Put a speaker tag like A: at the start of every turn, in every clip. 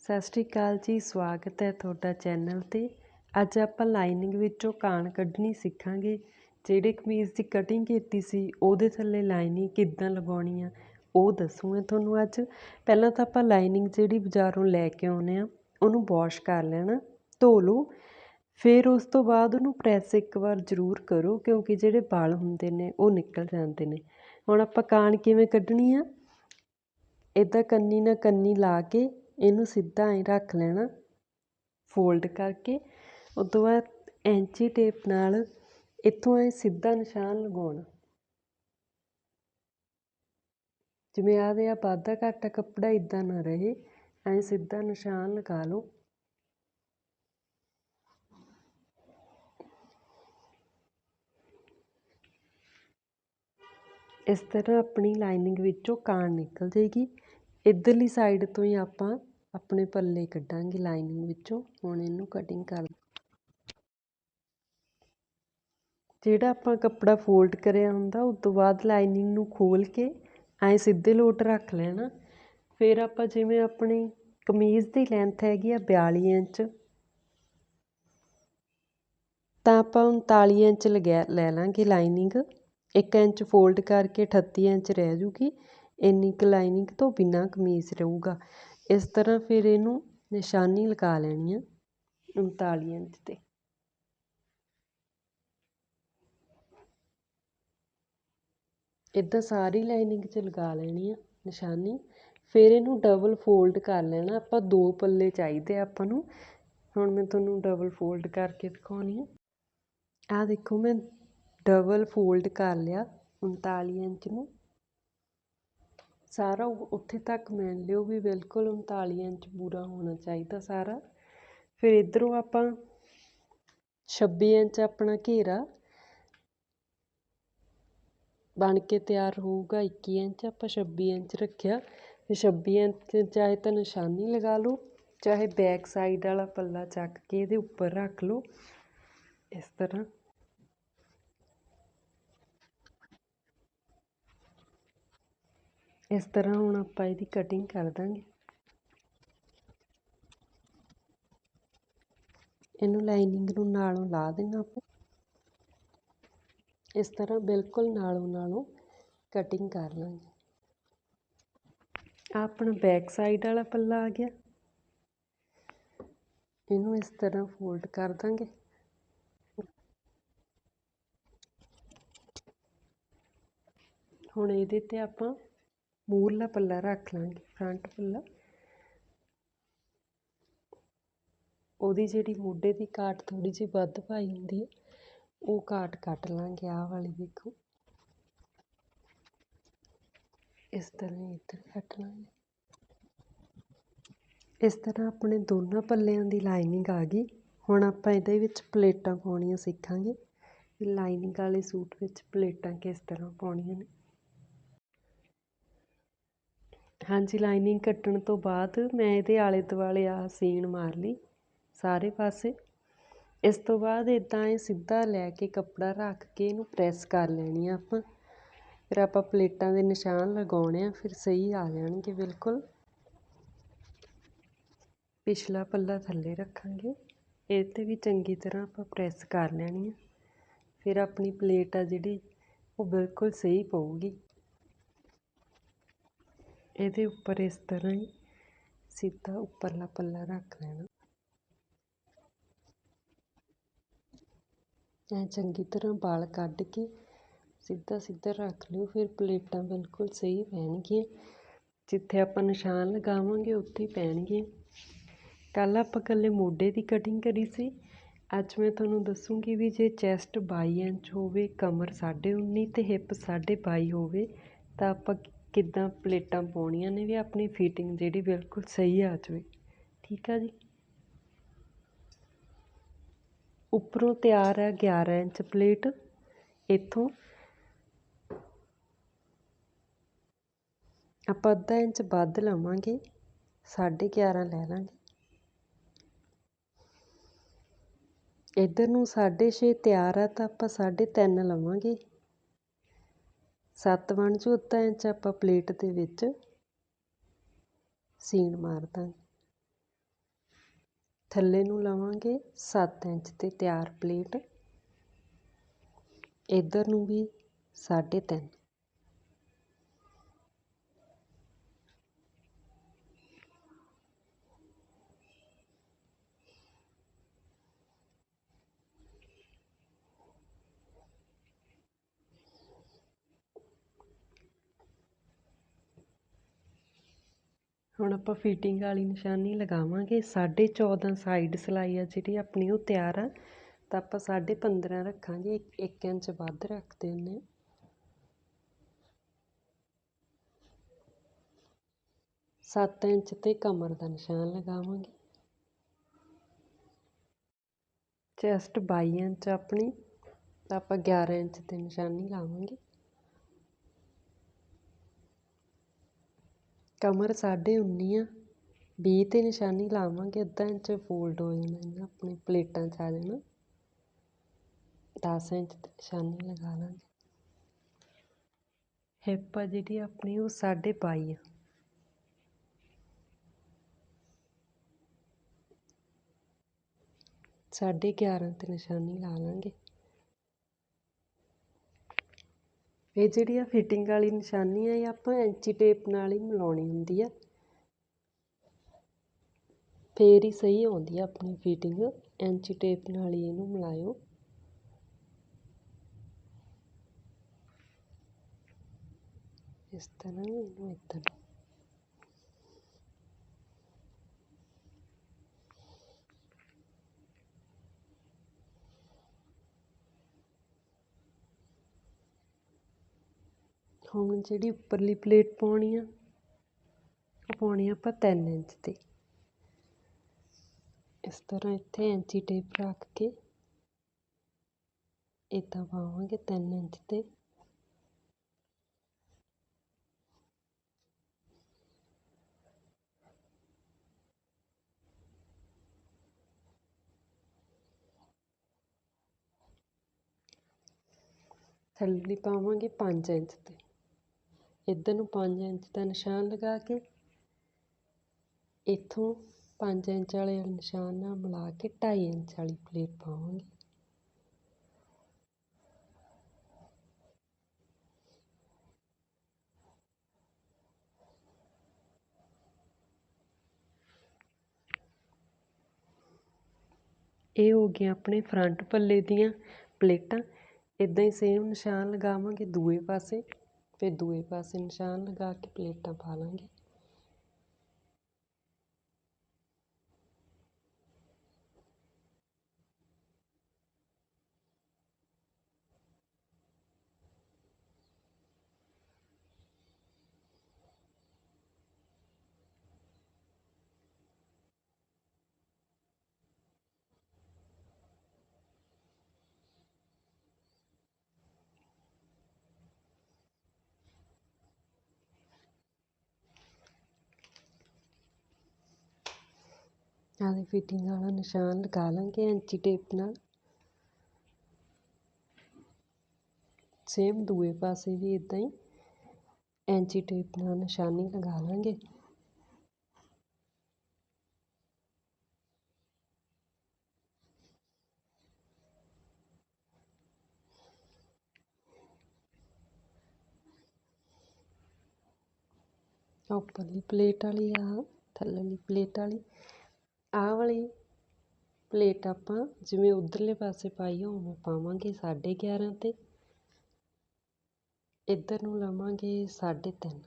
A: ਸਤਿ ਸ਼੍ਰੀ ਅਕਾਲ ਜੀ, ਸਵਾਗਤ ਹੈ ਤੁਹਾਡਾ ਚੈਨਲ 'ਤੇ। ਅੱਜ ਆਪਾਂ ਲਾਈਨਿੰਗ ਵਿੱਚੋਂ ਕਾਣ ਕੱਢਣੀ ਸਿੱਖਾਂਗੇ। ਜਿਹੜੇ ਕਮੀਜ਼ ਦੀ ਕਟਿੰਗ ਕੀਤੀ ਸੀ, ਉਹਦੇ ਥੱਲੇ ਲਾਈਨਿੰਗ ਕਿੱਦਾਂ ਲਗਾਉਣੀ ਆ, ਉਹ ਦੱਸੂਗਾ ਤੁਹਾਨੂੰ ਅੱਜ। ਪਹਿਲਾਂ ਤਾਂ ਆਪਾਂ ਲਾਈਨਿੰਗ ਜਿਹੜੀ ਬਾਜ਼ਾਰੋਂ ਲੈ ਕੇ ਆਉਂਦੇ ਆ, ਉਹਨੂੰ ਵਾਸ਼ ਕਰ ਲੈਣਾ, ਧੋ ਲਓ। ਫਿਰ ਉਸ ਤੋਂ ਬਾਅਦ ਉਹਨੂੰ ਪ੍ਰੈਸ ਇੱਕ ਵਾਰ ਜ਼ਰੂਰ ਕਰੋ, ਕਿਉਂਕਿ ਜਿਹੜੇ ਵਾਲ ਹੁੰਦੇ ਨੇ, ਉਹ ਨਿਕਲ ਜਾਂਦੇ ਨੇ। ਹੁਣ ਆਪਾਂ ਕਾਣ ਕਿਵੇਂ ਕੱਢਣੀ ਆ? ਇੱਦਾਂ ਕੰਨੀ ਨਾਲ ਕੰਨੀ ਲਾ ਕੇ ਇਹਨੂੰ ਸਿੱਧਾ ਐਂ ਰੱਖ ਲੈਣਾ ਫੋਲਡ ਕਰਕੇ। ਉਹ ਤੋਂ ਬਾਅਦ ਐਂਚੀ ਟੇਪ ਨਾਲ ਇੱਥੋਂ ਐਂ ਸਿੱਧਾ ਨਿਸ਼ਾਨ ਲਗਾਉਣਾ। ਜਿਵੇਂ ਆਹ ਦੇ ਆ, ਵਾਧਾ ਘਾਟਾ ਕੱਪੜਾ ਇਦਾਂ ਨਾ ਰਹੇ, ਐਂ ਸਿੱਧਾ ਨਿਸ਼ਾਨ ਲਗਾ ਲਓ। ਇਸ ਤਰ੍ਹਾਂ ਆਪਣੀ ਲਾਈਨਿੰਗ ਵਿੱਚੋਂ ਕਾਣ ਨਿਕਲ ਜਾਏਗੀ ਇੱਧਰਲੀ ਸਾਈਡ ਤੋਂ ਹੀ ਆਪਾਂ ਆਪਣੇ ਪੱਲੇ ਕੱਢਾਂਗੇ ਲਾਈਨਿੰਗ ਵਿੱਚੋਂ। ਹੁਣ ਇਹਨੂੰ ਕਟਿੰਗ ਕਰ ਜਿਹੜਾ ਆਪਾਂ ਕੱਪੜਾ ਫੋਲਡ ਕਰਿਆ ਹੁੰਦਾ, ਉਸ ਤੋਂ ਬਾਅਦ ਲਾਈਨਿੰਗ ਨੂੰ ਖੋਲ ਕੇ ਐਂ ਸਿੱਧੇ ਲੋਟ ਰੱਖ ਲੈਣਾ। ਫਿਰ ਆਪਾਂ ਜਿਵੇਂ ਆਪਣੀ ਕਮੀਜ਼ ਦੀ ਲੈਂਥ ਹੈਗੀ ਆ 42 ਇੰਚ, ਤਾਂ ਆਪਾਂ 39 ਇੰਚ ਲਗਿਆ ਲੈ ਲਾਂਗੇ ਲਾਈਨਿੰਗ 1 ਇੰਚ ਫੋਲਡ ਕਰਕੇ 38 ਇੰਚ ਰਹਿ ਜੂਗੀ। ਇੰਨੀ ਕੁ ਲਾਈਨਿੰਗ ਤੋਂ ਬਿਨਾਂ ਕਮੀਜ਼ ਰਹੂਗਾ। ਇਸ ਤਰ੍ਹਾਂ ਫਿਰ ਇਹਨੂੰ ਨਿਸ਼ਾਨੀ ਲਗਾ ਲੈਣੀ ਆ 39 ਇੰਚ 'ਤੇ ਇੱਦਾਂ ਸਾਰੀ ਲਾਈਨਿੰਗ 'ਚ ਲਗਾ ਲੈਣੀ ਆ ਨਿਸ਼ਾਨੀ। ਫਿਰ ਇਹਨੂੰ ਡਬਲ ਫੋਲਡ ਕਰ ਲੈਣਾ। ਆਪਾਂ ਦੋ ਪੱਲੇ ਚਾਹੀਦੇ ਆਪਾਂ ਨੂੰ। ਹੁਣ ਮੈਂ ਤੁਹਾਨੂੰ ਡਬਲ ਫੋਲਡ ਕਰਕੇ ਦਿਖਾਉਣੀ ਆ। ਆਹ ਦੇਖੋ, ਮੈਂ ਡਬਲ ਫੋਲਡ ਕਰ ਲਿਆ 39 ਇੰਚ ਨੂੰ। ਸਾਰਾ ਉੱਥੇ ਤੱਕ ਮੈਨ ਲਿਓ ਵੀ ਬਿਲਕੁਲ 39 ਇੰਚ ਪੂਰਾ ਹੋਣਾ ਚਾਹੀਦਾ ਸਾਰਾ। ਫਿਰ ਇੱਧਰੋਂ ਆਪਾਂ 26 ਇੰਚ ਆਪਣਾ ਘੇਰਾ ਬਣ ਕੇ ਤਿਆਰ ਹੋਊਗਾ 21 ਇੰਚ ਆਪਾਂ 26 ਇੰਚ ਰੱਖਿਆ। ਤੇ 26 ਇੰਚ ਚਾਹੇ ਤਾਂ ਨਿਸ਼ਾਨੀ ਲਗਾ ਲਓ, ਚਾਹੇ ਬੈਕ ਸਾਈਡ ਵਾਲਾ ਪੱਲਾ ਚੱਕ ਕੇ ਇਹਦੇ ਉੱਪਰ ਰੱਖ ਲਓ। ਇਸ ਤਰ੍ਹਾਂ। ਇਸ ਤਰ੍ਹਾਂ ਹੁਣ ਆਪਾਂ ਇਹਦੀ ਕਟਿੰਗ ਕਰ ਦਾਂਗੇ। ਇਹਨੂੰ ਲਾਈਨਿੰਗ ਨੂੰ ਨਾਲੋਂ ਲਾ ਦੇਣਾ ਆਪਾਂ। ਇਸ ਤਰ੍ਹਾਂ ਬਿਲਕੁਲ ਨਾਲੋਂ ਨਾਲੋਂ ਕਟਿੰਗ ਕਰ ਲਾਂਗੇ। ਆ ਆਪਣਾ ਬੈਕ ਸਾਈਡ ਵਾਲਾ ਪੱਲਾ ਆ ਗਿਆ। ਇਹਨੂੰ ਇਸ ਤਰ੍ਹਾਂ ਫੋਲਡ ਕਰ ਦਾਂਗੇ। ਹੁਣ ਇਹਦੇ ਤੇ ਆਪਾਂ ਮੂਰਲਾ ਪੱਲਾ ਰੱਖ ਲਾਂਗੇ ਫਰੰਟ ਪੱਲਾ। ਉਹਦੀ ਜਿਹੜੀ ਮੋਢੇ ਦੀ ਕਾਟ ਥੋੜੀ ਜਿਹੀ ਵੱਧ ਪਾਈ ਹੁੰਦੀ ਹੈ, ਉਹ ਕਾਟ ਕੱਟ ਲਾਂਗੇ, ਆਹ ਵਾਲੀ ਦੇਖੋ। ਇਸ ਤਰ੍ਹਾਂ ਇੱਧਰ ਕੱਟ ਲਾਂਗੇ। ਇਸ ਤਰ੍ਹਾਂ ਆਪਣੇ ਦੋਨਾਂ ਪੱਲਿਆਂ ਦੀ ਲਾਈਨਿੰਗ ਆ ਗਈ। ਹੁਣ ਆਪਾਂ ਇਹਦੇ ਵਿੱਚ ਪਲੇਟਾਂ ਪਾਉਣੀਆਂ ਸਿੱਖਾਂਗੇ। ਲਾਈਨਿੰਗ ਵਾਲੇ ਸੂਟ ਵਿੱਚ ਪਲੇਟਾਂ ਕਿਸ ਤਰ੍ਹਾਂ ਪਾਉਣੀਆਂ ਨੇ? ਹਾਂਜੀ ਲਾਈਨਿੰਗ ਕੱਟਣ ਤੋਂ ਬਾਅਦ ਮੈਂ ਇਹਦੇ ਆਲੇ ਦੁਆਲੇ ਆ ਸੀਨ ਮਾਰ ਲਈ ਸਾਰੇ ਪਾਸੇ। ਇਸ ਤੋਂ ਬਾਅਦ ਇੱਦਾਂ ਇਹ ਸਿੱਧਾ ਲੈ ਕੇ ਕੱਪੜਾ ਰੱਖ ਕੇ ਇਹਨੂੰ ਪ੍ਰੈਸ ਕਰ ਲੈਣੀ ਆ ਆਪਾਂ। ਫਿਰ ਆਪਾਂ ਪਲੇਟਾਂ ਦੇ ਨਿਸ਼ਾਨ ਲਗਾਉਣੇ ਆ, ਫਿਰ ਸਹੀ ਆ ਜਾਣਗੇ ਬਿਲਕੁਲ। ਪਿਛਲਾ ਪੱਲਾ ਥੱਲੇ ਰੱਖਾਂਗੇ। ਇਹ ਤੇ ਵੀ ਚੰਗੀ ਤਰ੍ਹਾਂ ਆਪਾਂ ਪ੍ਰੈਸ ਕਰ ਲੈਣੀ ਆ। ਫਿਰ ਆਪਣੀ ਪਲੇਟ ਆ ਜਿਹੜੀ, ਉਹ ਬਿਲਕੁਲ ਸਹੀ ਪਊਗੀ। ਇਹਦੇ ਉੱਪਰ ਇਸ ਤਰ੍ਹਾਂ ਹੀ ਸਿੱਧਾ ਉੱਪਰਲਾ ਪੱਲਾ ਰੱਖ ਲੈਣਾ। ਐ ਚੰਗੀ ਤਰ੍ਹਾਂ ਵਾਲ ਕੱਢ ਕੇ ਸਿੱਧਾ ਸਿੱਧਾ ਰੱਖ ਲਿਓ, ਫਿਰ ਪਲੇਟਾਂ ਬਿਲਕੁਲ ਸਹੀ ਪੈਣਗੀਆਂ। ਜਿੱਥੇ ਆਪਾਂ ਨਿਸ਼ਾਨ ਲਗਾਵਾਂਗੇ, ਉੱਥੇ ਹੀ ਪੈਣਗੀਆਂ। ਕੱਲ ਆਪਾਂ ਕੱਲੇ ਮੋਢੇ ਦੀ ਕਟਿੰਗ ਕਰੀ ਸੀ। ਅੱਜ ਮੈਂ ਤੁਹਾਨੂੰ ਦੱਸੂਗੀ ਵੀ ਜੇ ਚੈਸਟ 22 ਇੰਚ ਹੋਵੇ, ਕਮਰ 19.5 ਤੇ ਹਿੱਪ 22.5 ਹੋਵੇ, ਤਾਂ ਆਪਾਂ ਕਿੱਦਾਂ ਪਲੇਟਾਂ ਪਾਉਣੀਆਂ ਨੇ ਵੀ ਆਪਣੀ ਫਿਟਿੰਗ ਜਿਹੜੀ ਬਿਲਕੁਲ ਸਹੀ ਆ ਜਾਵੇ। ਠੀਕ ਆ ਜੀ? ਉੱਪਰੋਂ ਤਿਆਰ ਹੈ 11 ਇੰਚ ਪਲੇਟ। ਇੱਥੋਂ ਆਪਾਂ ਅੱਧਾ ਇੰਚ ਵੱਧ ਲਵਾਂਗੇ 11.5 ਲੈ ਲਾਂਗੇ। ਇੱਧਰ ਨੂੰ 6.5 ਤਿਆਰ ਆ ਤਾਂ ਆਪਾਂ 3.5 ਲਵਾਂਗੇ। ਸੱਤ ਬਣ ਜੂ ਅੱਧਾ ਇੰਚ ਆਪਾਂ ਪਲੇਟ ਦੇ ਵਿੱਚ ਸੀਨ ਮਾਰ ਦਾਂਗੇ। ਥੱਲੇ ਨੂੰ ਲਵਾਂਗੇ 7 ਇੰਚ ਤੇ ਤਿਆਰ ਪਲੇਟ। ਇੱਧਰ ਨੂੰ ਵੀ 3.5 ਹੁਣ ਆਪਾਂ ਫਿਟਿੰਗ ਵਾਲੀ ਨਿਸ਼ਾਨੀ ਲਗਾਵਾਂਗੇ। 14.5 ਸਾਈਡ ਸਿਲਾਈ ਆ ਜਿਹੜੀ ਆਪਣੀ, ਉਹ ਤਿਆਰ ਆ। ਤਾਂ ਆਪਾਂ 15.5 ਰੱਖਾਂਗੇ। 1 ਇੰਚ ਵੱਧ ਰੱਖਦੇ ਹੁੰਦੇ ਸੱਤ ਇੰਚ ਤੇ ਕਮਰ ਦਾ ਨਿਸ਼ਾਨ ਲਗਾਵਾਂਗੇ। ਚੈਸਟ 22 ਇੰਚ ਆਪਣੀ। ਤਾਂ ਆਪਾਂ 11 ਇੰਚ ਤੇ ਨਿਸ਼ਾਨੀ ਲਾਵਾਂਗੇ। ਕਮਰ ਸਾਢੇ 19 ਆ। ਵੀਹ ਤੇ ਨਿਸ਼ਾਨੀ ਲਾਵਾਂਗੇ, ਅੱਧਾ ਇੰਚ ਫੋਲਡ ਹੋ ਜਾਣਾ ਆਪਣੇ ਪਲੇਟਾਂ 'ਚ ਆ ਜਾਣਾ। ਦਸ ਇੰਚ ਤੇ ਨਿਸ਼ਾਨੀ ਲਗਾ ਲਾਂਗੇ। ਹਿੱਪ ਆ ਜਿਹੜੀ ਆਪਣੀ, ਉਹ ਸਾਢੇ ਬਾਈ ਆ। ਸਾਢੇ 11 ਤੇ ਨਿਸ਼ਾਨੀ ਲਾ ਲਾਂਗੇ। ਇਹ ਜਿਹੜੀ ਆ ਫਿਟਿੰਗ ਵਾਲੀ ਨਿਸ਼ਾਨੀ ਆ ਇਹ ਆਪਾਂ ਐਂਚੀ ਟੇਪ ਨਾਲ ਹੀ ਮਿਲਾਉਣੀ ਹੁੰਦੀ ਆ। ਫੇਰ ਹੀ ਸਹੀ ਆਉਂਦੀ ਆ ਆਪਣੀ ਫਿਟਿੰਗ ਐਂਚੀ ਟੇਪ ਨਾਲ ਹੀ ਇਹਨੂੰ ਮਿਲਾਇਓ। ਇਸ ਤਰ੍ਹਾਂ ਇਹਨੂੰ ਇੱਦਾਂ ਹੁਣ ਜਿਹੜੀ ਉੱਪਰਲੀ ਪਲੇਟ ਪਾਉਣੀ ਆ, ਉਹ ਪਾਉਣੀ ਆਪਾਂ 3 ਇੰਚ ਤੇ ਇਸ ਤਰ੍ਹਾਂ ਇੱਥੇ ਐਂਚੀ ਟੇਪ ਰੱਖ ਕੇ ਇੱਦਾਂ ਪਾਵਾਂਗੇ 3 ਇੰਚ ਤੇ। ਥੱਲੇ ਪਾਵਾਂਗੇ 5 ਇੰਚ ਤੇ। ਇੱਧਰ ਨੂੰ ਪੰਜ ਇੰਚ ਦਾ ਨਿਸ਼ਾਨ ਲਗਾ ਕੇ, ਇੱਥੋਂ ਪੰਜ ਇੰਚ ਵਾਲੇ ਨਿਸ਼ਾਨ ਨਾਲ ਮਿਲਾ ਕੇ 2.5 ਇੰਚ ਵਾਲੀ ਪਲੇਟ ਪਾਵਾਂਗੇ। ਇਹ ਹੋ ਗਈਆਂ ਆਪਣੇ ਫਰੰਟ ਪੱਲੇ ਦੀਆਂ ਪਲੇਟਾਂ। ਇੱਦਾਂ ਹੀ ਸੇਮ ਨਿਸ਼ਾਨ ਲਗਾਵਾਂਗੇ ਦੂਏ ਪਾਸੇ। ਫਿਰ ਦੂਏ ਪਾਸੇ ਨਿਸ਼ਾਨ ਲਗਾ ਕੇ ਪਲੇਟਾਂ ਪਾ ਲਾਂਗੇ। ਆਦੇ ਫਿਟਿੰਗ ਵਾਲਾ ਨਿਸ਼ਾਨ ਲਗਾ ਲਾਂਗੇ ਐਂਚੀ ਟੇਪ ਨਾਲ। ਸੇਮ ਦੂਏ ਪਾਸੇ ਵੀ ਇਦਾਂ ਹੀ ਐਂਚੀ ਟੇਪ ਨਾਲ ਨਿਸ਼ਾਨੀ ਲਗਾ ਲਾਂਗੇ। ਉੱਪਰਲੀ ਪਲੇਟ ਵਾਲੀ ਆ ਥੱਲੇਲੀ ਪਲੇਟ ਵਾਲੀ। ਆਹ ਵਾਲੀ ਪਲੇਟ ਆਪਾਂ ਜਿਵੇਂ ਉੱਧਰਲੇ ਪਾਸੇ ਪਾਈ ਉਵੇਂ ਪਾਵਾਂਗੇ 11.5 ਤੇ। ਇੱਧਰ ਨੂੰ ਲਵਾਂਗੇ 3.5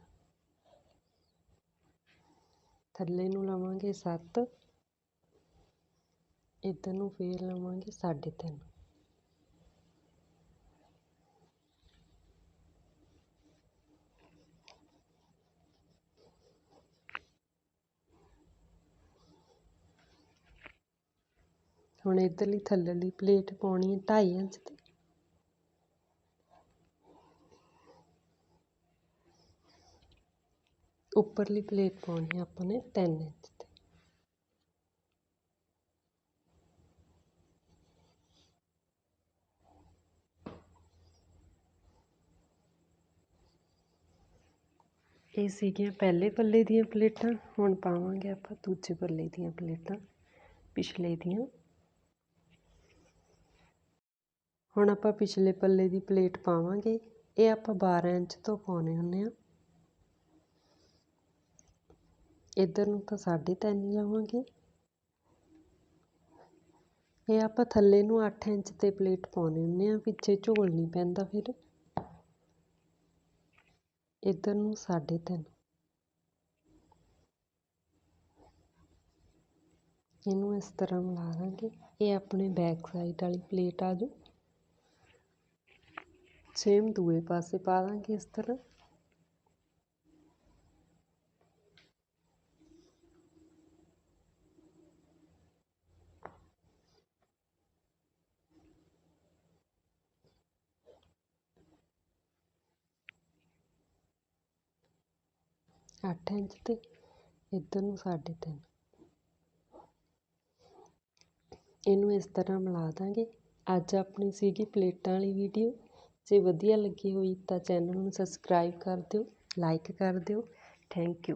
A: ਥੱਲੇ ਨੂੰ ਲਵਾਂਗੇ ਸੱਤ। ਇੱਧਰ ਨੂੰ ਫਿਰ ਲਵਾਂਗੇ 3.5 ਹੁਣ ਇੱਧਰਲੀ ਥੱਲੇਲੀ ਪਲੇਟ ਪਾਉਣੀ ਹੈ 2.5 ਇੰਚ ਤੇ ਉੱਪਰਲੀ ਪਲੇਟ ਪਾਉਣੀ ਹੈ ਆਪਾਂ ਨੇ 3 ਇੰਚ ਤੇ ਇਹ ਸੀਗੀਆਂ ਪਹਿਲੇ ਪੱਲੇ ਦੀਆਂ ਪਲੇਟਾਂ, ਹੁਣ ਪਾਵਾਂਗੇ ਆਪਾਂ ਦੂਜੇ ਪੱਲੇ ਦੀਆਂ ਪਲੇਟਾਂ, ਪਿਛਲੇ ਦੀਆਂ। ਹੁਣ ਆਪਾਂ ਪਿਛਲੇ ਪੱਲੇ ਦੀ ਪਲੇਟ ਪਾਵਾਂਗੇ। ਇਹ ਆਪਾਂ 12 ਇੰਚ ਤੋਂ ਪਾਉਣੇ ਹੁੰਦੇ ਆ ਇੱਧਰ ਨੂੰ ਤਾਂ 3.5 ਲਾਵਾਂਗੇ। ਇਹ ਆਪਾਂ ਥੱਲੇ ਨੂੰ 8 ਇੰਚ ਤੇ ਪਲੇਟ ਪਾਉਣੇ ਹੁੰਦੇ ਆ ਪਿੱਛੇ ਝੋਲ ਨਹੀਂ ਪੈਂਦਾ ਫਿਰ। ਇੱਧਰ ਨੂੰ 3.5 ਇਹਨੂੰ ਇਸ ਤਰ੍ਹਾਂ ਮਿਲਾ ਦਾਂਗੇ ਇਹ ਆਪਣੇ ਬੈਕ ਸਾਈਡ ਵਾਲੀ ਪਲੇਟ ਆ ਜੂ ਸੇਮ ਦੂਏ ਪਾਸੇ ਪਾ ਦਾਂਗੇ ਇਸ ਤਰ੍ਹਾਂ ਅੱਠ ਇੰਚ ਤੇ ਇੱਧਰ ਨੂੰ ਸਾਢੇ ਤਿੰਨ ਇਹਨੂੰ ਇਸ ਤਰ੍ਹਾਂ ਮਿਲਾ ਦਾਂਗੇ ਅੱਜ ਆਪਣੀ ਸੀਗੀ ਪਲੇਟਾਂ ਵਾਲੀ ਵੀਡੀਓ ਜੇ ਵਧੀਆ ਲੱਗੀ ਹੋਈ ਤਾਂ ਚੈਨਲ ਨੂੰ ਸਬਸਕ੍ਰਾਈਬ ਕਰ ਦਿਓ ਲਾਈਕ ਕਰ ਦਿਓ ਥੈਂਕ ਯੂ